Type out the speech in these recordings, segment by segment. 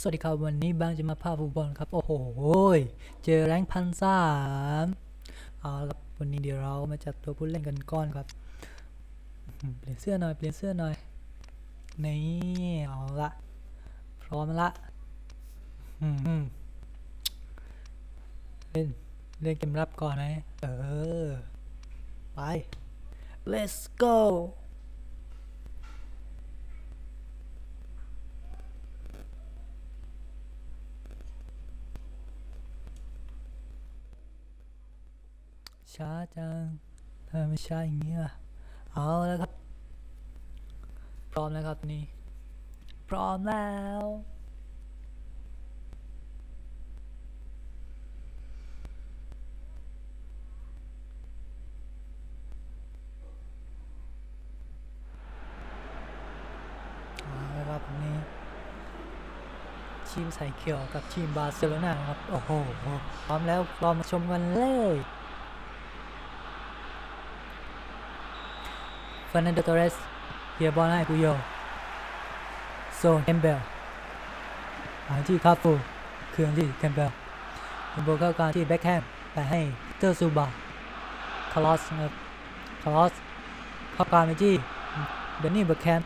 สวัสดีครับวันนี้บางจะมาพาฟุตบอลครับ โอ้โห เจอแรงพันสามเอาละครับวันนี้เดี๋ยวเรามาจัดตัวผู้เล่นกันก่อนครับอืมเปลี่ยนเสื้อหน่อยเปลี่ยนเสื้อหน่อย นี่เอาละพร้อมละเล่นเล่นเกมรับก่อนนะ เออ ไป let's go ช้าจังทำไมไม่ช้าอย่างนี้ล่ะเอาแล้วครับ พร้อมแล้วครับนี่ พร้อมแล้ว เอาแล้วครับนี่ทีมใส่เขียวกับทีมบาร์เซโลนาครับ โอ้โห พร้อมแล้วเรามาชมกันเลย ฟ e ร์นันโด t ต r เรสเฮียบอลให้กุโยโซนแคมเบลหาที่คาฟูเครื่องที่แคมเบลแคมเบลเข้าการที่แบ็คแฮมไปให้เตอร์ซูบาคาร์ลอสนะครับคาร์ลอสเข้าการไปที่เดนนี่เบอร์แคม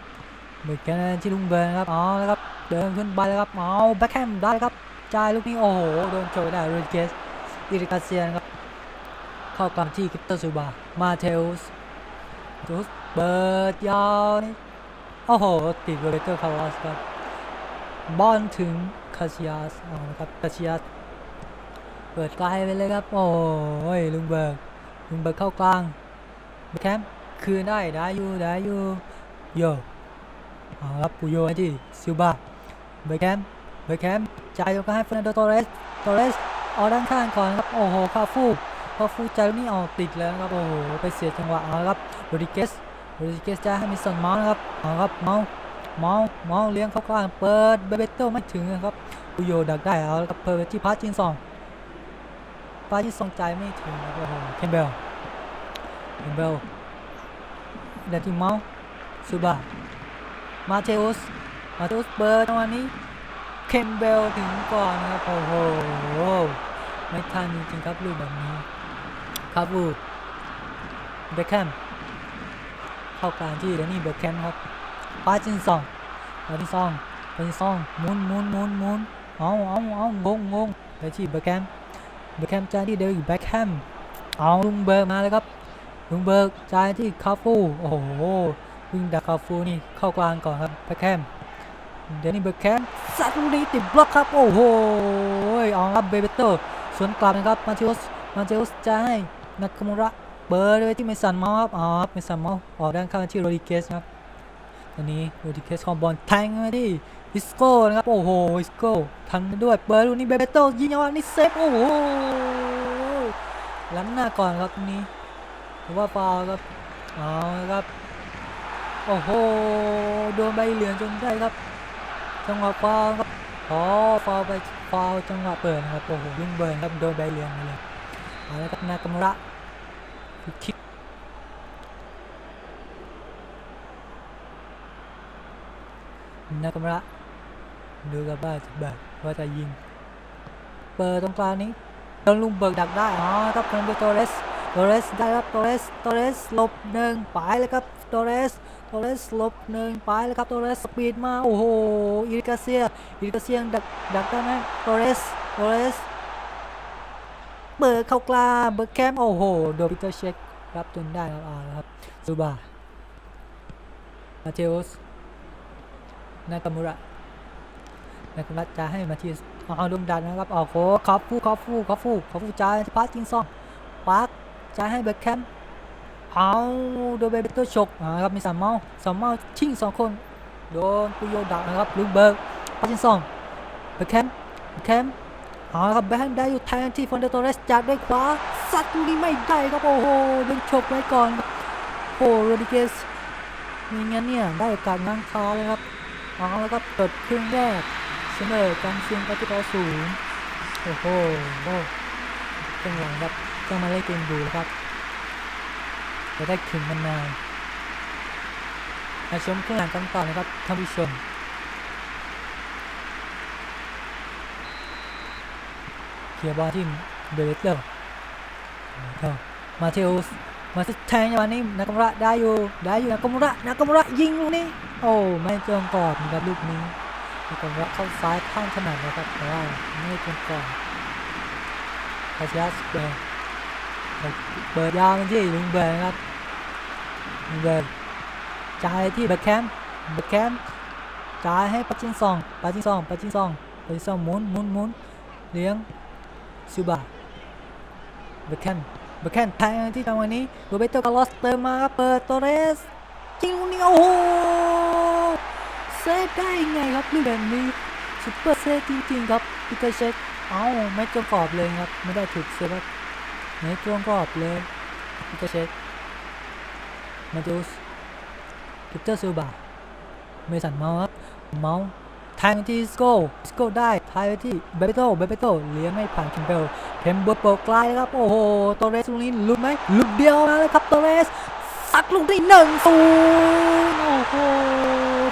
เบอร์แคมที่ลุงเบิร์นครับอ๋อแล้วครับเดินขึ้นไปแล้วครับเอาแบ็คแฮมได้ครับจ่ายลูกนี้โอ้โหโดนโจยได้โรดเกสอิริกาเซียนครับเข้าการที่คิปเตอร์ซูบามาเทลส จุสเบิร์ดยาวนี่โอ้โห ติดโรเบโตคาร์ลอสครับ บอลถึงคาชิยัสเอาละครับคาชิยัสเปิดไกลไปเลยครับ โอ้ยลุงเบิร์กลุงเบิร์กเข้ากลางเบคแคมคืนได้ได้อยู่ได้อยู่โยเอาละครับปูโยให้ที่ซิลบาเบคแคมเบคแคมจ่ายยกให้เฟรนันโดโตเรสโตเรสออกด้านข้างก่อนครับ โอ้โหคาฟู คาฟูใจลูกนี้ออกติดแล้วนะครับโอ้โหไปเสียจังหวะเอาละครับโรดิเกสโรดิเกสจะให้มิสสันเมาส์นะครับเอาครับเมาส์เมาส์เมาส์เลี้ยงเข้ากลางเปิดเบเบโตไม่ถึงนะครับอุโยดักได้เอาละครับเปิดไปที่พาร์จินซองพาจินซองใจไม่ถึงนะครับโอ้โหเคนเบลเคนเบลได้ที่เมาส์ซูบามาเทอุสมาเทอุสเปิดจังหวะนี้เคนเบลถึงก่อนนะครับโอ้โหไม่ทันจริงๆครับลูกแบบนี้ คารับลูกเบคแฮมเข้ากลางที่เดนนี่เบอร์แคมครับปาจินซองปาจินซองปาจินซองหมุนหมุนหมุนหมุนเอาเอาเอางงงงไปที่เบอร์แคมเบอร์แคมจ่ายที่เดวิดแบ็คแฮมเอาลุงเบิร์กมาเลยครับลุงเบิร์กจ่ายที่คาฟูโอ้โหวิ่งดักคาฟูนี่เข้ากลางก่อนครับแบ็คแฮมเดนนี่เบอร์แคมสัตว์ลูกนี้ติดบล็อกครับโอ้โหเอาครับเบเบโตสวนกลับนะครับมาเทอุสมาเทอุสจ่าย นักามุระเบอร์ด้วยที่เมสันเมาส์ครับอ๋อเมสันเมาส์ออกด้านข้างที่โรดิเกสครับตอนนี้โรดิเกสคอมบอลแทงมาที่วิสโก้นะครับโอ้โหวิสโก้ทันด้วยเบอร์ลูกนี้เบเบโต้ยิงยาวนี่เซฟโอ้โหล้ำหน้าก่อนครับตรงนี้ถือว่าฟาวครับอาละครับโอ้โหโดนใบเหลืองจนได้ครับ จังหวะฟาวครับอ๋อฟาวไปฟาวจังหวะเปิดครับโอ้โหลุงเบิร์นครับโดนใบเหลืองเลยเอาละครับนากามุระ คิกนาการะดูกับว่าจะแบบว่าจะยิง เปิดตรงกลางนี้โดนลุงเบิกดักได้ อ๋อครับเป็นโตเรสโตเรสได้ครับโตเรสโตเรสหลบหนึ่งไปเลยครับโตเรสโตเรสหลบหนึ่งไปเลยครับโตเรสสปีดมา โอ้โหอิริกาเซียอิริกาเซียดักดักได้ไหมโตเรสโตเรส เปิดเข้ากลางเบิร์กแคมโอ้โหโดนปีเตอร์เช็ครับจนได้ครับเอาละครับซูบามาเทอุสนากามุระนากามุระจะให้มาทีเอาดวงดันนะครับเอาโหคอฟฟูคอฟฟูคอฟฟูคอฟฟูจ่ายพาสจิงซองปาร์คจ่ายให้เบิร์กแคมเอาโดนเบเบโตชกอ่าครับมีสามเมาส์สามเมาส์ชิงสองคนโดนปุโยดักนะครับลุงเบิร์กพาสจิงซองเบิร์กแคมเบิร์กแคม เอาครับแบงค์ได้อยู่แทนที่ฟอนเดโตเรสจากด้วยขวาสัตว์ลูกนี้ไม่ได้ครับโอ้โหดึงฉกไว้ก่อนโอ้โรดิเกสมีงั้นเนี่ยได้กาสง้างคาเลยครับเอาแล้วก็เปิดครึ่งแรกเสมอกันเซียงไปที่ต่อศูนย์โอ้โหโอ้จังหวะครับต้องมาเล่นเกมดูครับจะได้ขึ้นมันนานมาชมครึ่งหลังกันต่อนะครับท่านผู้ชม ลียร์บอลที่เบเรเตอร์มาเทอุสมาแทงจังหวะนี้นากามุระได้อยู่ได้อยู่นากามุระนากามุระยิงลูกนี้ โอ้ไม่เจงกอบนะครับลูกนี้นากามุระเข้าซ้ายข้างถนัดนะครับแต่ว่าไม่เจงกอบคาซิยัสเปิดเปิดยาวมันที่ลุงเบิร์นครับลุงเบิร์นจ่ายที่แบ็คแคมแบ็คแคมจ่ายให้ปัจจินซองปัจจินซองปัจจินซองปัจจินซองหมุนหมุนหมุนเลี้ยง ซูบะแบ็คแคมแบ็คแคนแทงที่จังหวะนี้โรเบโตคาร์ลอสเติมมาครับเปิดโตเรสยิงลูกนี้โอ้โหเซฟได้ไงครับลูกแบบนี้ซุปเปอร์เซฟจริงๆครับปีเตอร์เช็คเอ้าไม่ตรงกรอบเลยครับ ไม่ได้ถูกเซฟครับไม่ตรงกรอบเลยปีเตอร์เช็คมาดูสปีเตอร์ซิลบาเมสันเมาส์ครับเมาส์ แทงที่สโก้สโก้ได้ทายไปที่เบเบโตเบเบโตเลี้ยงไม่ผ่านคิมเบลเทมเบอร์โปรไกลครับ โอ้โหโตเรสลูกนี้ลุดไหมลุดเดียวมาเลยครับโตเรสสักลูกที่หนึ่งศูนย์โอ้โห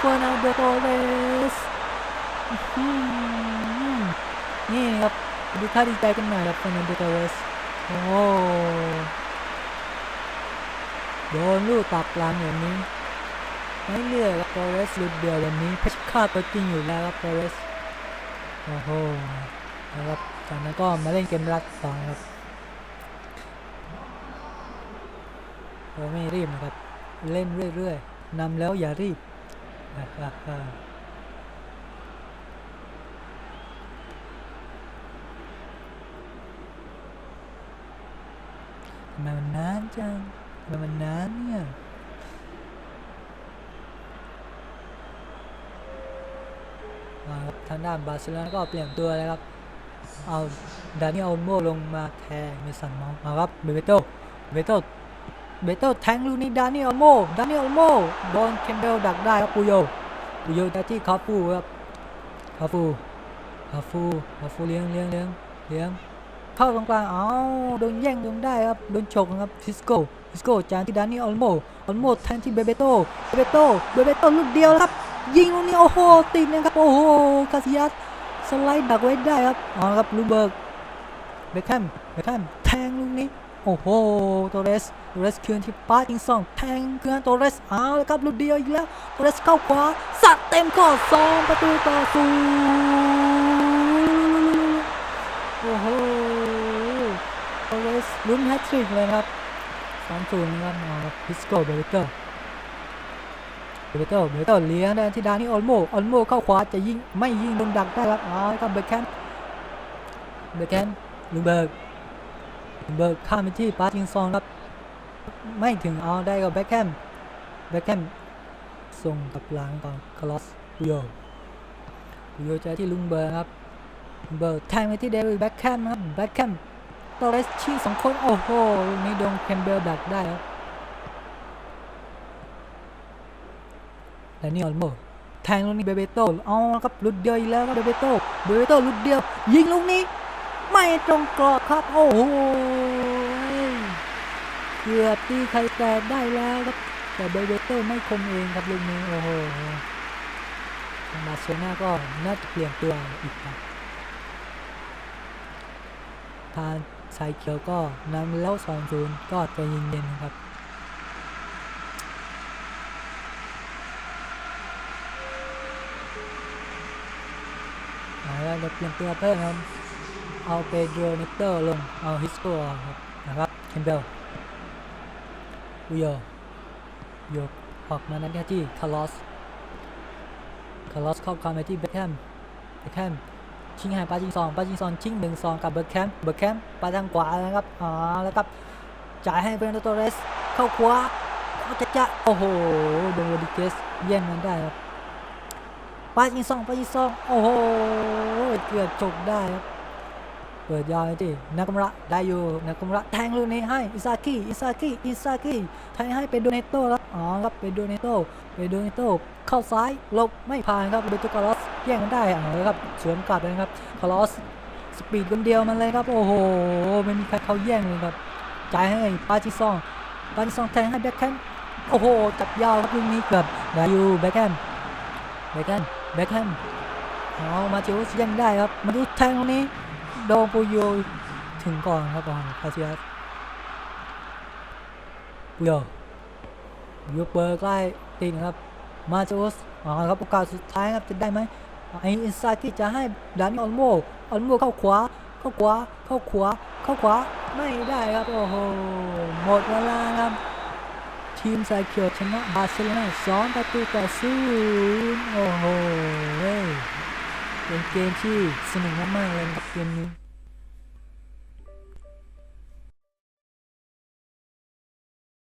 เฟอร์นันโดโตเรสนี่ครับดูท่าดีใจกันหน่อยครับเฟอร์นันโดโตเรสโอ้โดนลูกตักหลังอย่างนี้ ไม่เลือกครับโตเรสหลุดเดียววันนี้เพชรฆาตัวจริงอยู่แล้วครับโตเรสโอ้โหนะครับจากนั้นก็มาเล่นเกมรัดต่อนะครับเราไม่รีบนะครับ เล่นเรื่อยๆนำแล้วอย่ารีบทำไมมันนานจังทำไมมันนานเนี่ย มาทางด้านบาร์เซโลนาก็เปลี่ยนตัวเลยครับเอาดานิเอลโมลงมาแทนเมสันมาส์มาครับเบเบโตเบเบโตเบเบโตแทงลูกนี้ดานิเอลโมดานิเอลโมโดนเคมเบลดักได้ครับปูโยปูโยได้ที่คาฟูครับคาฟูคาฟูคาฟูเลี้ยงเลี้ยงเลี้ยงเลี้ยงเข้าตรงกลางเอ้าโดนแย่งโดนได้ครับโดนฉกครับฟิสโก้ฟิสโก้จานที่ดานิเอลโมเอลโมแทงที่เบเบโตเบเบโตเบเบโตลูกเดียวครับ ยิงลูกนี้โอ้โหติดนะครับโอ้โหคาซิยัสสไลด์ดักไว้ได้ครับเอาละครับลูเบิร์กเบคแฮมเบคแฮมแทงลูกนี้โอ้โหโตเรสโตเรสคืนที่ปาร์ติงซองแทงคืนโตเรสเอาละครับลูกเดียวอีกแล้วโตเรสเข้าขวาสัดเต็มข้อสองประตูต่อศูนย์โอ้โหโตเรสลุ้นแฮตทริกเลยครับสองศูนย์นะครับเอาครับพิสโกเบเบเตอร์ เบเตอร์เบเตอร์เลี้ยงได้ที่ดานี่ออลโมออลโมเข้าขวาจะยิงไม่ยิงโดนดักได้ครับเอาละครับเบคแฮมเบคแฮมลูเบิร์กลูเบิร์กข้ามไปที่ปาจิงซองครับไม่ถึงเอาได้กับแบ็คแฮมแบ็คแฮมส่งกับหลังก่อนคาร์ลอสปูโยปูโยเจอที่ลุงเบิร์กครับเบิร์กแทงไปที่เดวิดแบ็คแฮมครับแบ็คแฮมตอเรสชี้สองคนโอ้โหลูกนี้โดนแคมเบลดักได้ครับ และนี่ออลโมแทงลูกนี้เบเบโต้เอาละครับลุดเดียวอีกแล้วครับเบเบโต้เบเบโต้ลุดเดียว ยิงลูกนี้ ไม่ตรงกรอบครับโอ้โหเกือบตีไข่แตกได้แล้วครับแต่เบเบโต้ไม่คมเองครับลูกนี้โอ้โหทางบาร์เซโลนาก็น่าจะเปลี่ยนตัวอีกครับทางสายเขียวก็นำแล้ว2 0ก็ใจเย็นๆนะครับ เอาเดี๋ยวเปลี่ยนตัวเพิ่มครับ เอาเปโดรเนเตอร์ลง เอาฮิสโก้ออครับนะครับเคมเบลอุโยโยกออกมานั้นที่คาร์ลอสคาร์ลอสเข้าคอมไปที่เบคแฮมเบคแฮมชิงให้ปาจิงซองปาจิงซองชิงหนึ่งสองกับเบคแฮมเบคแฮมไปทางขวานะครับอ๋อแล้วครับจ่ายให้เฟรนโดโตเรสเข้าขวาเขาจะจะโอ้โหโดนโรดิเกสแย่งมันได้ครับ ปาจิงซองปาจิงซองโอ้โหเกือบจบได้ครับเปิดยาวที่นากามุระได้อยู่นากามุระแทงลูกนี้ให้อิซากิอิซากิอิซากิแทงให้เป็นโดเนโต้ครับอ๋อครับเป็นโดเนโต้เป็นโดเนโต้เข้าซ้ายหลบไม่ผ่านครับเบโตคาร์ลอสแย่งกันได้อาเลยครับสวนกลับเลยครับคาร์ลอสสปีดคนเดียวมันเลยครับโอ้โหไม่มีใครเขาแย่งเลยครับจ่ายให้ปาจิซองปาจิซองแทงให้แบ็คแฮมโอ้โหจับยาวครับลูกนี้เกือบได้อยู่แบ็คแฮม เบคแฮมเบคแฮมเอามาจิวสยังได้ครับ มาดูแทงตรงนี้ โดปูโยถึงก่อนครับโอ้โหคาเซียสปูโยยกเบอร์ใกล้ติดนะครับ มาโจสอ๋อครับโอกาสสุดท้ายครับจะได้ไหมไออินซากิจะให้ดันออนโมออนโมเข้าขวาเข้าขวาเข้าขวาเข้าขวาไม่ได้ครับ โอ้โห หมดเวลาครับ ทีมซายเคียวชนะบาร์เซโลนาสองประตูต่อศูนย์โอ้โหเป็นเกมที่สนุกมากๆเลยครับเกมนี้